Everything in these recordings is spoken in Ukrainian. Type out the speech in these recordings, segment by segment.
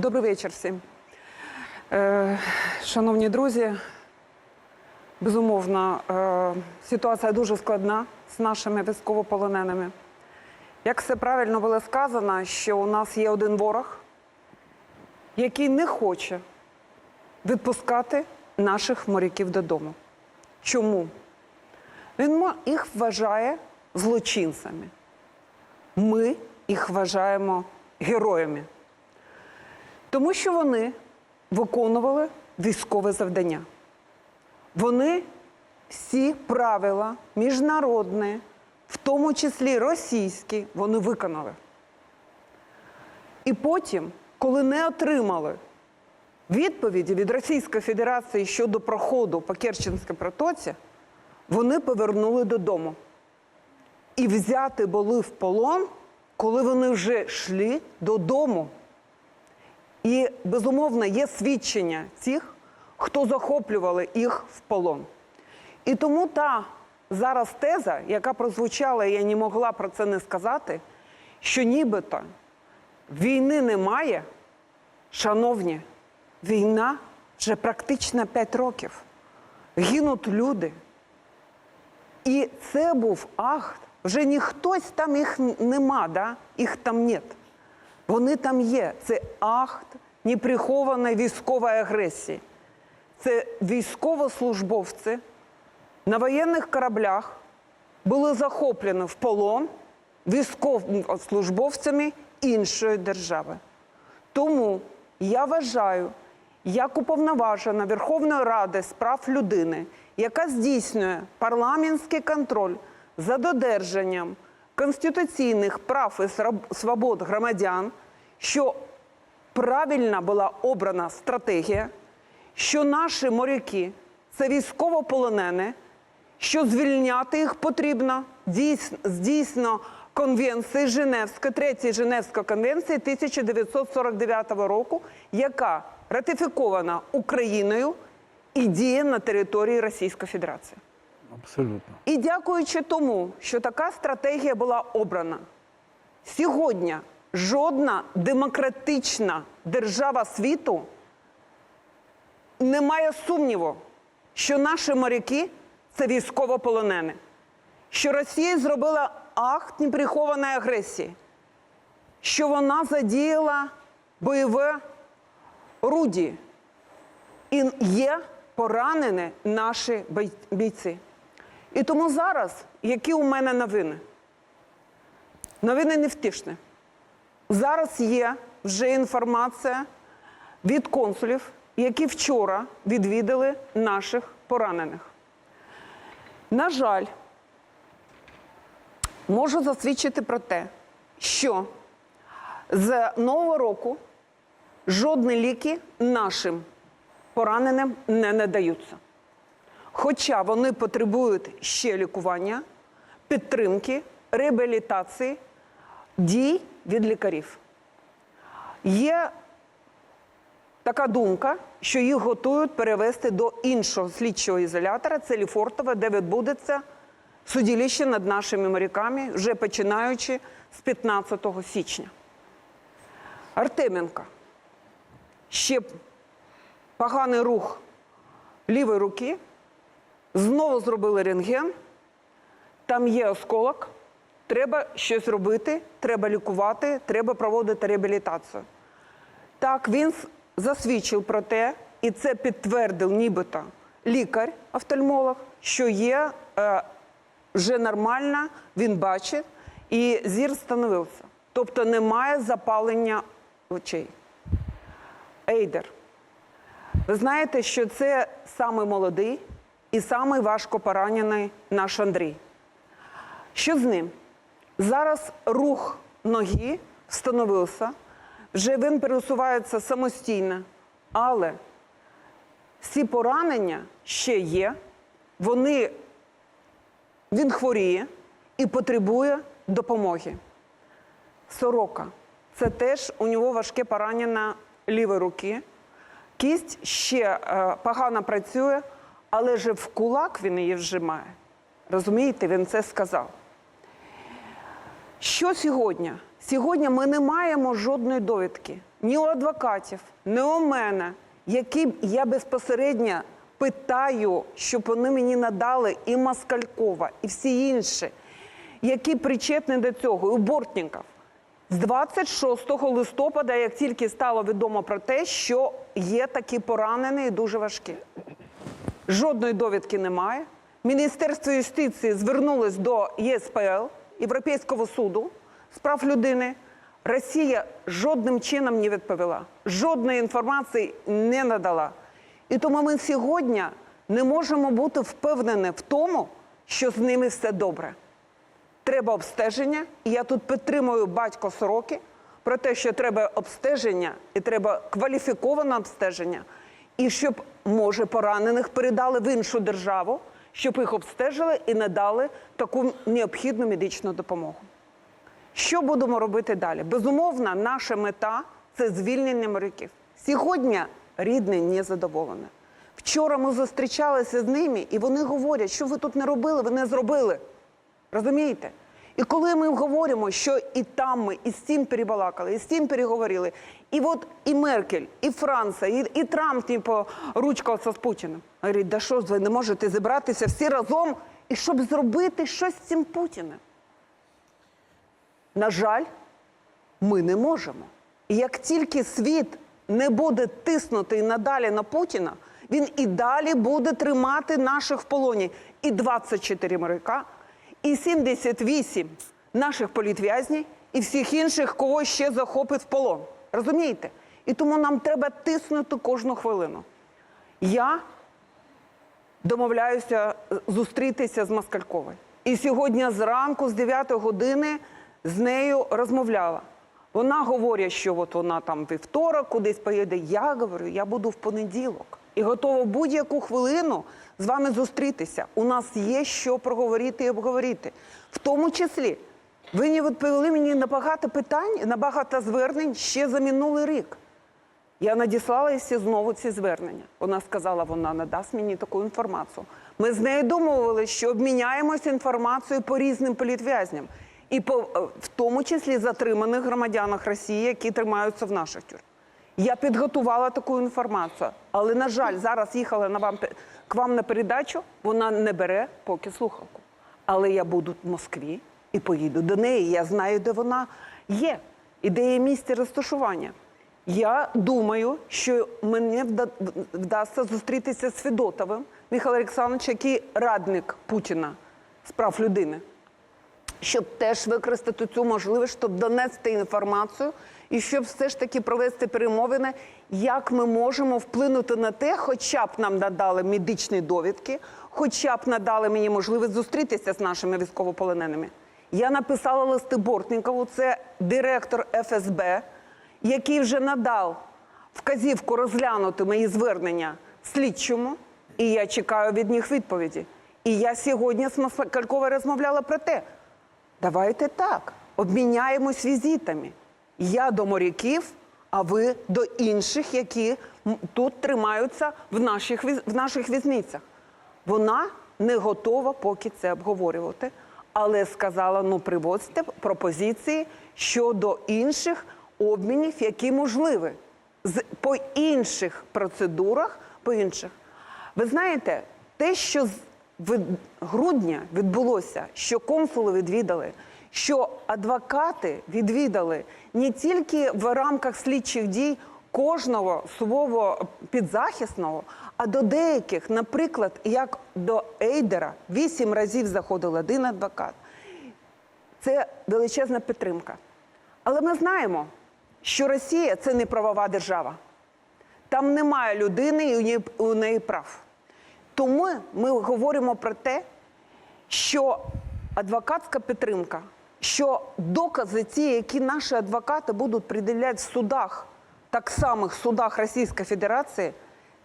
Добрий вечір всім. Е, шановні друзі, безумовно, е, ситуація дуже складна з нашими військовополоненими. Як все правильно було сказано, що у нас є один ворог, який не хоче відпускати наших моряків додому. Чому? Він їх вважає злочинцями. Ми їх вважаємо героями. Тому що вони виконували військове завдання. Вони всі правила міжнародні, в тому числі російські, вони виконали. І потім, коли не отримали відповіді від Російської Федерації щодо проходу по Керченській протоці, вони повернули додому. І взяти були в полон, коли вони вже йшли додому. І, безумовно, є свідчення тих, хто захоплювали їх в полон. І тому та зараз теза, яка прозвучала, я не могла про це не сказати, що нібито війни немає, шановні, війна вже практично 5 років. Гинуть люди. І це був акт. Вже ніхтось там їх нема, да? їх там нет. Вони там є. Це акт неприхованої військової агресії. Це військовослужбовці на воєнних кораблях були захоплені в полон військовослужбовцями іншої держави. Тому я вважаю, як уповноважена Верховної Ради з прав людини, яка здійснює парламентський контроль за додержанням конституційних прав і свобод громадян, що правильна була обрана стратегія, що наші моряки це військовополонені, що звільняти їх потрібно дійсно конвенції Женевської, третьої Женевської конвенції 1949 року, яка ратифікована Україною і діє на території Російської Федерації. Абсолютно. І дякуючи тому, що така стратегія була обрана, сьогодні жодна демократична держава світу не має сумніву, що наші моряки це військовополонені, що Росія зробила акт неприхованої агресії, що вона задіяла бойове руді, і є поранені наші бій- бійці. І тому зараз, які у мене новини? Новини невтішні. Зараз є вже інформація від консулів, які вчора відвідали наших поранених. На жаль, можу засвідчити про те, що з нового року жодні ліки нашим пораненим не надаються. Хоча вони потребують ще лікування, підтримки, реабілітації, дій від лікарів. Є така думка, що їх готують перевести до іншого слідчого ізолятора, це Ліфортове, де відбудеться судилище над нашими моряками, вже починаючи з 15 січня. Артеменка. Ще поганий рух лівої руки. Знову зробили рентген. Там є осколок. Треба щось робити, треба лікувати, треба проводити реабілітацію. Так, він засвідчив про те, і це підтвердив нібито лікар-офтальмолог, що є е, вже нормально, він бачить, і зір встановився. Тобто немає запалення очей. Ейдер. Ви знаєте, що це самий молодий і самий важко поранений наш Андрій. Що з ним? Зараз рух ноги встановився, вже він пересувається самостійно, але всі поранення ще є, вони, він хворіє і потребує допомоги. Сорока. Це теж у нього важке поранення лівої руки. Кість ще е, погано працює, але же в кулак він її вжимає. Розумієте, він це сказав. Що сьогодні? Сьогодні ми не маємо жодної довідки ні у адвокатів, ні у мене, які я безпосередньо питаю, щоб вони мені надали і Москалькова, і всі інші, які причетні до цього, і у Бортніков. З 26 листопада, як тільки стало відомо про те, що є такі поранені і дуже важкі. Жодної довідки немає. Міністерство юстиції звернулось до ЄСПЛ, Європейського суду з прав людини. Росія жодним чином не відповіла, жодної інформації не надала. І тому ми сьогодні не можемо бути впевнені в тому, що з ними все добре. Треба обстеження, і я тут підтримую батько сороки про те, що треба обстеження і треба кваліфіковане обстеження, і щоб, може, поранених передали в іншу державу, щоб їх обстежили і надали таку необхідну медичну допомогу. Що будемо робити далі? Безумовно, наша мета це звільнення моряків. Сьогодні рідне не задоволене. Вчора ми зустрічалися з ними, і вони говорять, що ви тут не робили, ви не зробили. Розумієте? І коли ми говоримо, що і там ми і з цим перебалакали, і з цим переговорили, і от і Меркель, і Франція, і, і Трамп типу, ручкався з Путіним. Говорить, да що ви не можете зібратися всі разом, і щоб зробити щось з цим Путіним? На жаль, ми не можемо. І як тільки світ не буде тиснути надалі на Путіна, він і далі буде тримати наших в полоні. І 24 моряка, і 78 наших політв'язнів, і всіх інших, кого ще захопить в полон. Розумієте? І тому нам треба тиснути кожну хвилину. Я домовляюся зустрітися з Москальковою. І сьогодні зранку, з 9 години, з нею розмовляла. Вона говорить, що от вона там вівторок кудись поїде. Я говорю, я буду в понеділок і готова будь-яку хвилину з вами зустрітися. У нас є що проговорити і обговорити. В тому числі, ви не відповіли мені на багато питань, на багато звернень ще за минулий рік. Я надіслала їй знову ці звернення. Вона сказала, вона надасть мені таку інформацію. Ми з нею домовилися, що обміняємося інформацією по різним політв'язням, і по в тому числі затриманих громадянах Росії, які тримаються в наших тюрмах. Я підготувала таку інформацію, але на жаль, зараз їхала на вам к вам на передачу. Вона не бере поки слухавку. Але я буду в Москві і поїду до неї. Я знаю, де вона є, і де є місце розташування. Я думаю, що мені вда- вдасться зустрітися з Федотовим Михайлом Олександровичем, який радник Путіна з прав людини щоб теж використати цю можливість, щоб донести інформацію і щоб все ж таки провести перемовини, як ми можемо вплинути на те, хоча б нам надали медичні довідки, хоча б надали мені можливість зустрітися з нашими військовополоненими. Я написала листи Бортнікову, це директор ФСБ, який вже надав вказівку розглянути мої звернення слідчому, і я чекаю від них відповіді. І я сьогодні з Москальковою розмовляла про те, Давайте так, обміняємось візитами. Я до моряків, а ви до інших, які тут тримаються в наших, в наших візницях. Вона не готова поки це обговорювати, але сказала: ну, привозьте пропозиції щодо інших обмінів, які можливі. З, по інших процедурах, по інших. Ви знаєте, те, що з грудня відбулося, що консули відвідали, що адвокати відвідали не тільки в рамках слідчих дій кожного свого підзахисного, а до деяких, наприклад, як до Ейдера, вісім разів заходив один адвокат. Це величезна підтримка. Але ми знаємо, що Росія це не правова держава. Там немає людини і у неї, прав. Тому ми говоримо про те, що адвокатська підтримка, що докази ті, які наші адвокати будуть приділяти в судах, так самих судах Російської Федерації,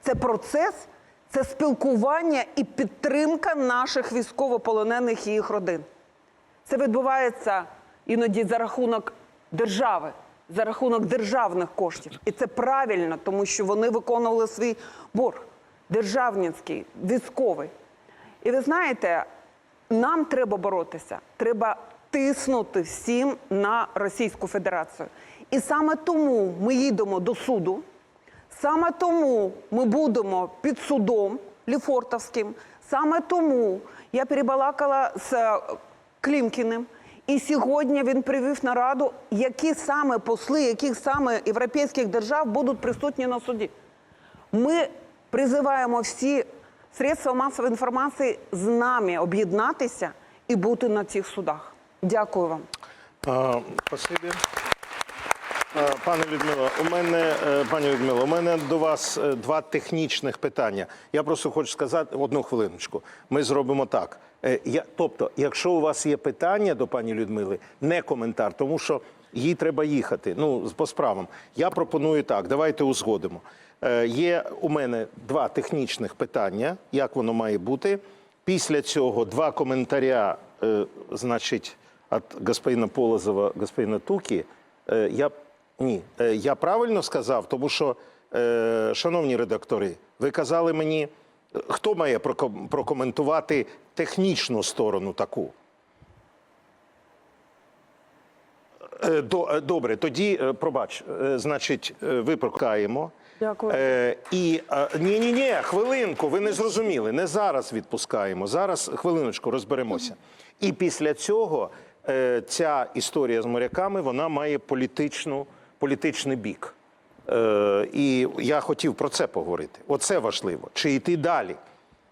це процес, це спілкування і підтримка наших військовополонених і їх родин. Це відбувається іноді за рахунок держави, за рахунок державних коштів. І це правильно, тому що вони виконували свій борг державницький, військовий. І ви знаєте, нам треба боротися, треба тиснути всім на Російську Федерацію. І саме тому ми їдемо до суду, саме тому ми будемо під судом Ліфортовським, саме тому я перебалакала з е, Клімкіним. І сьогодні він привів нараду, які саме посли, яких саме європейських держав будуть присутні на суді. Ми призиваємо всі средства масової інформації з нами об'єднатися і бути на цих судах. Дякую вам. Спасибі. Пане Людмило, у мене, е, пані Людмило, у мене до вас е, два технічних питання. Я просто хочу сказати одну хвилиночку. Ми зробимо так. Е, Я, тобто, якщо у вас є питання до пані Людмили, не коментар, тому що їй треба їхати. Ну, по справам. Я пропоную так. Давайте узгодимо. Є у мене два технічних питання, як воно має бути. Після цього два коментаря, значить, від господина Полозова, господина Туки. Е, я, ні, е, я правильно сказав, тому що, е, шановні редактори, ви казали мені, е, хто має проком- прокоментувати технічну сторону таку? Е, е, Добре, тоді е, пробач, е, значить, е, випускаємо. Дякую. Е, і ні, ні, ні, хвилинку, ви не зрозуміли. Не зараз відпускаємо. Зараз хвилиночку розберемося. І після цього е, ця історія з моряками вона має політичну, політичний бік. Е, і я хотів про це поговорити. Оце важливо. Чи йти далі?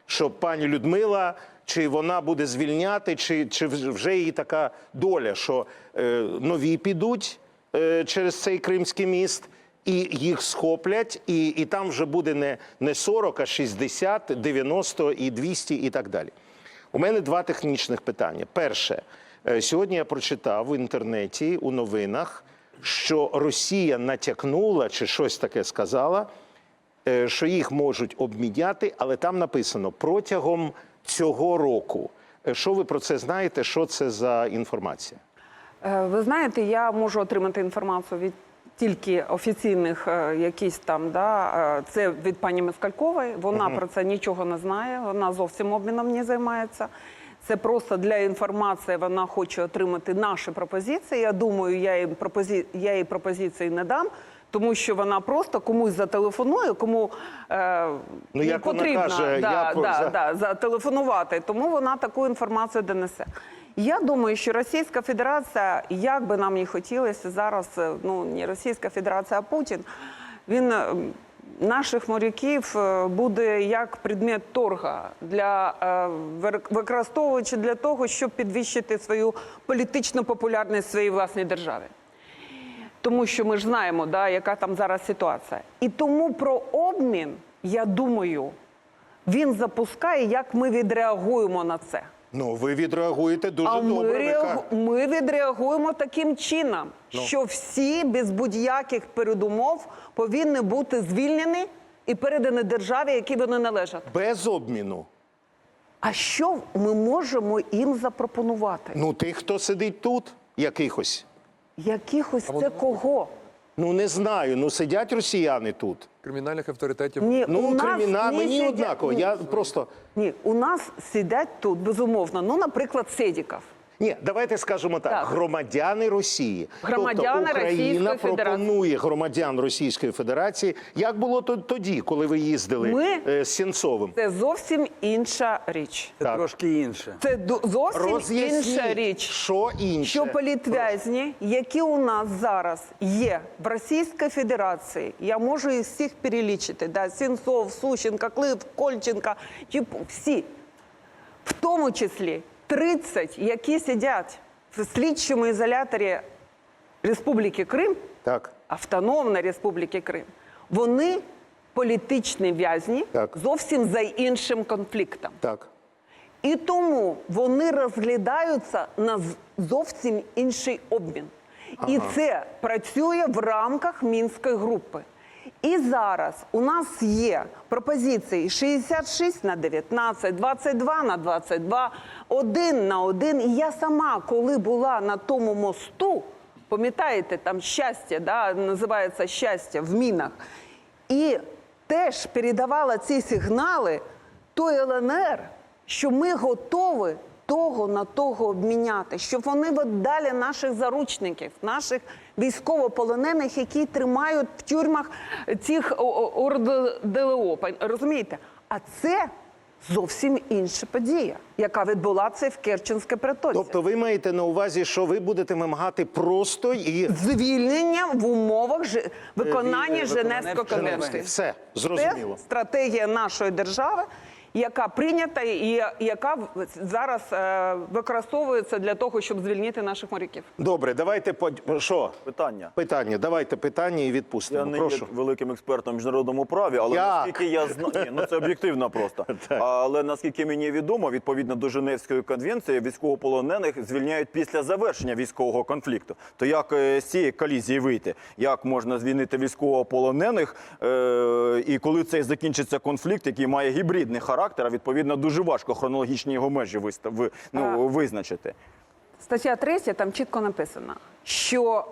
Щоб пані Людмила, чи вона буде звільняти, чи, чи вже її така доля, що е, нові підуть е, через цей Кримський міст, і їх схоплять, і, і там вже буде не, не 40, а 60, 90 і 200 і так далі. У мене два технічних питання. Перше, е, сьогодні я прочитав в інтернеті у новинах, що Росія натякнула чи щось таке сказала, е, що їх можуть обміняти, але там написано протягом цього року. Е, Що ви про це знаєте? Що це за інформація? Е, Ви знаєте, я можу отримати інформацію від тільки офіційних е, якісь там, да, е, це від пані Мескалькової. Вона про це нічого не знає, вона зовсім обміном не займається. Це просто для інформації. Вона хоче отримати наші пропозиції. Я думаю, я їй пропозі... я їй пропозиції не дам. Тому що вона просто комусь зателефонує, кому е, Ну, як вона потрібно каже, да, я да, да, зателефонувати. Тому вона таку інформацію донесе. Я думаю, що Російська Федерація, як би нам не хотілося зараз, е, ну не Російська Федерація, а Путін, він е, наших моряків е, буде як предмет торга для е, використовуючи для того, щоб підвищити свою політичну популярність в своїй власній державі. Тому що ми ж знаємо, да, яка там зараз ситуація. І тому про обмін, я думаю, він запускає, як ми відреагуємо на це. Ну, ви відреагуєте дуже а добре. ви реагу... ми відреагуємо таким чином, Ну. що всі без будь-яких передумов повинні бути звільнені і передані державі, які вони належать. Без обміну. А що ми можемо їм запропонувати? Ну, тих, хто сидить тут, якихось. Якихось це кого? Ну не знаю. Ну сидять росіяни тут. кримінальних авторитетів. Ні, Ну, у нас кримінал, не мені сидять- однаково. Ні, Я просто. Ні, у нас сидять тут, безумовно. Ну, наприклад, Седіков. Ні, давайте скажемо так: Так. громадяни Росії. Громадяни тобто Україна пропонує громадян Російської Федерації. Як було тоді, коли ви їздили Ми- е, з Сінцовим? Це зовсім інша річ. Це Так. трошки інше. Це зовсім інша річ. що інше. Що політв'язні, які у нас зараз є в Російській Федерації, я можу їх всіх перелічити. Да, Сінцов, Сущенко, Клип, Кольченко, всі. В тому числі 30, які сидять в слідчому ізоляторі Республіки Крим, Так. Автономної Республіки Крим, вони політичні в'язні зовсім за іншим конфліктом. Так. І тому вони розглядаються на зовсім інший обмін. І це працює в рамках мінської групи. І зараз у нас є пропозиції 66 на 19, 22 на 22, 1 на 1. І я сама, коли була на тому мосту, пам'ятаєте, там щастя, да, називається щастя в мінах, і теж передавала ці сигнали той ЛНР, що ми готові того на того обміняти, щоб вони віддали наших заручників, наших військовополонених, які тримають в тюрмах цих ОРДЛО. Розумієте? А це зовсім інша подія, яка відбулася в Керченській притоці. Тобто ви маєте на увазі, що ви будете вимагати просто і Звільнення в умовах виконання Е, Женевської конвенції. Все, Це зрозуміло. стратегія нашої держави, яка прийнята і яка зараз е, використовується для того, щоб звільнити наших моряків. Добре, давайте по що? Питання. Питання. Давайте питання і Я відпустимо. не Прошу. є великим експертом в міжнародному праві, але Як? наскільки я знаю, ну це об'єктивно просто. але наскільки мені відомо, відповідно до Женевської конвенції, військовополонених звільняють після завершення військового конфлікту. То як е, з цієї колізії вийти? Як можна звільнити військовополонених? Е, і коли цей закінчиться конфлікт, який має гібридний характер, а відповідно дуже важко хронологічні його межі виста- ви- ну, визначити. Стаття 3 там чітко написано, що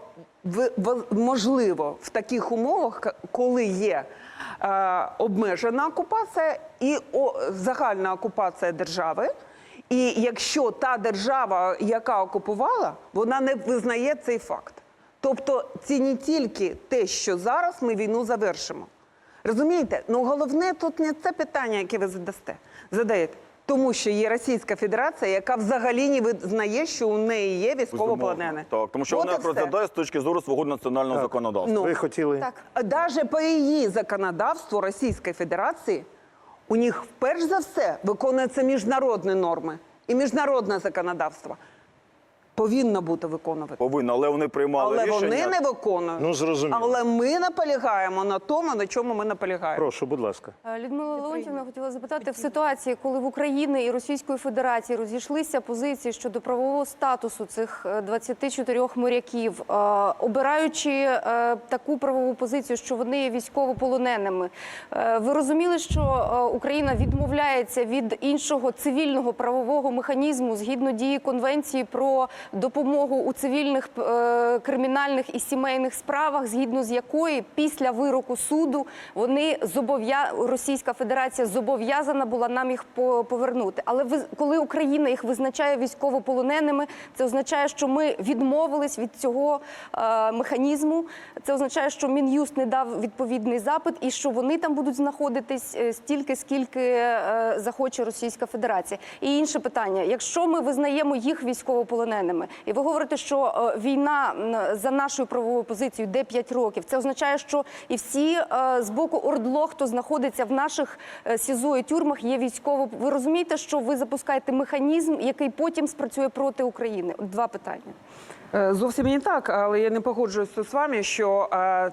можливо в таких умовах, коли є е, обмежена окупація і о, загальна окупація держави. І якщо та держава, яка окупувала, вона не визнає цей факт. Тобто це не тільки те, що зараз ми війну завершимо. Розумієте? Ну головне тут не це питання, яке ви задасте, задаєте. Тому що є Російська Федерація, яка взагалі не визнає, що у неї є військовополонені. Так, тому що От вона і все. розглядає з точки зору свого національного законодавства. Ну, Ви хотіли? Так. Даже по її законодавству Російської Федерації у них перш за все виконуються міжнародні норми і міжнародне законодавство повинно бути виконувати. Повинна, але вони приймали Але рішення. вони не виконують. Ну, зрозуміло. Але ми наполягаємо на тому, на чому ми наполягаємо. Прошу, будь ласка. Е, Людмила Леонтівна хотіла запитати в ситуації, коли в Україні і Російської Федерації розійшлися позиції щодо правового статусу цих е, 24 моряків, е, обираючи е, таку правову позицію, що вони є військовополоненими. е, Ви розуміли, що е, Україна відмовляється від іншого цивільного правового механізму згідно дії конвенції про допомогу у цивільних е, кримінальних і сімейних справах, згідно з якої після вироку суду вони зобов'я... Російська Федерація зобов'язана була нам їх по- повернути. Але коли Україна їх визначає військовополоненими, це означає, що ми відмовились від цього е, механізму. Це означає, що Мін'юст не дав відповідний запит, і що вони там будуть знаходитись е, стільки, скільки захоче Російська Федерація. І інше питання: якщо ми визнаємо їх військовополоненими, і ви говорите, що е, війна за нашою правовою позицією йде 5 років, це означає, що і всі е, з боку ОРДЛО, хто знаходиться в наших е, СІЗО і тюрмах, є військово. Ви розумієте, що ви запускаєте механізм, який потім спрацює проти України? Два питання. Зовсім не так, але я не погоджуюся з вами, що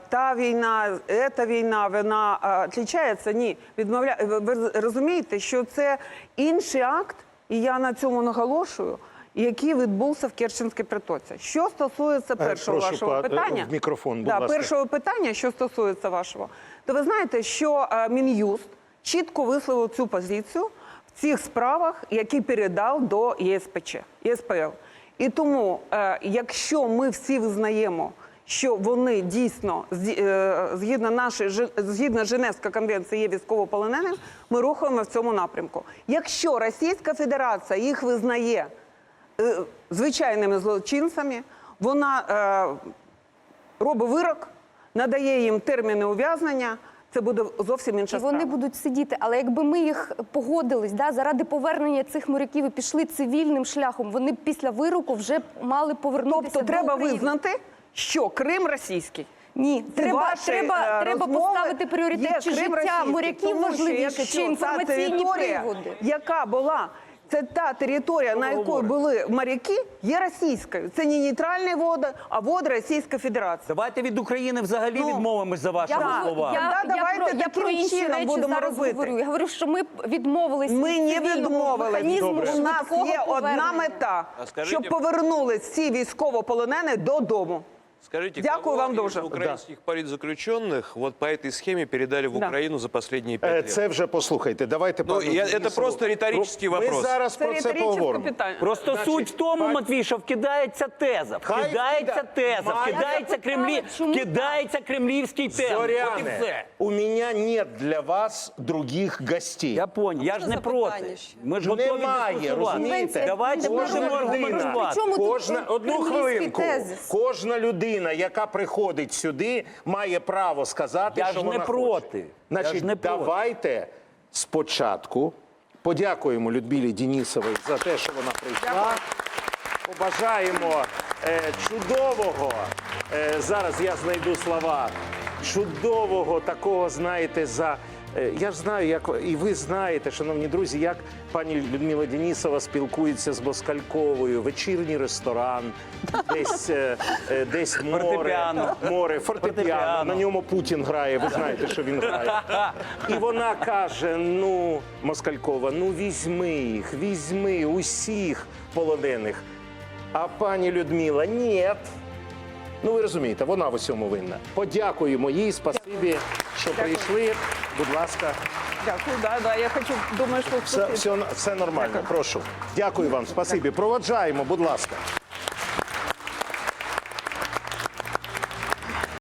та війна, ця війна, вона відрізняється. Ні, відмовля... ви розумієте, що це інший акт, і я на цьому наголошую, який відбувся в Керченській притоці. Що стосується першого прошу, вашого па- питання, в мікрофон, будь да, ласка. першого питання, що стосується вашого, то ви знаєте, що е, Мін'юст чітко висловив цю позицію в цих справах, які передав до ЄСПЧ, ЄСПЛ. І тому, е, якщо ми всі визнаємо, що вони дійсно е, згідно нашої згідно Женевської конвенції є військовополоненими, ми рухаємо в цьому напрямку. Якщо Російська Федерація їх визнає е, звичайними злочинцями, вона е, робить вирок, надає їм терміни ув'язнення. Це буде зовсім інша І вони будуть сидіти. Але якби ми їх погодились да, заради повернення цих моряків і пішли цивільним шляхом, вони б після вироку вже мали повернутися Тобто до треба України. визнати, що Крим російський. Ні, треба, треба, е, треба поставити пріоритет, чи життя російський, моряків важливіше, чи інформаційні приводи. яка була. Це та територія, на якій були моряки, є російською. Це не нейтральні води, а води Російської Федерації. Давайте від України взагалі Ну, відмовимось за вашими Я, словами. я, я, давайте я таким про інші чином речі будемо зараз робити. говорю. Я говорю, що ми б відмовились Ми від не відмовились. У нас є одна мета, А щоб повернули всі військовополонені додому. Скажите, Дякую кого вам из дуже. украинских политзаключенных вот по этой схеме передали в Да. Украину за последние Е, пять лет? Це вже послухайте. Давайте Ну, пану я- Денисову. это просто риторический Ми вопрос. зараз Це про це риторичне поговоримо. питання. Просто Значить, суть в тому, пан- Матвій, що вкидається теза. Хай Вкидається вкида- теза, Має- вкидається Я запитала, кремлі, чому вкидається кремлівський тез. От і Зоряне, все. у мене меня нет для вас других гостей. Я понял, я ж не проти. Ми ж готові Немає, дискусувати. розумієте? Давайте Кожна будемо людина, аргументувати. Причому тут кожна одну кремлівський хвилинку. тезис? Кожна людина, яка приходить сюди, має право сказати, Я що ж не вона проти. Хоче. Я ж не проти. давайте спочатку подякуємо Людмилі Дінісовій за те, що вона прийшла. Побажаємо е, чудового. Е, зараз я знайду слова. Чудового такого, знаєте, за. Е, Я ж знаю, як і ви знаєте, шановні друзі, як пані Людмила Денісова спілкується з Москальковою, вечірній ресторан, десь, е, е, десь море, Фортепіано. море, фортепіано. Фортепіано. На ньому Путін грає. Ви знаєте, що він грає. І вона каже: ну, Москалькова, ну візьми їх, візьми усіх полонених. А пані Людмила, ні. Ну, ви розумієте, вона в усьому винна. Подякуємо їй, спасибі, що прийшли. Будь ласка, Дякую, да, да. Я хочу, думаю, що все, все, все нормально. Прошу. Дякую вам, спасибі. Проводжаємо, будь ласка.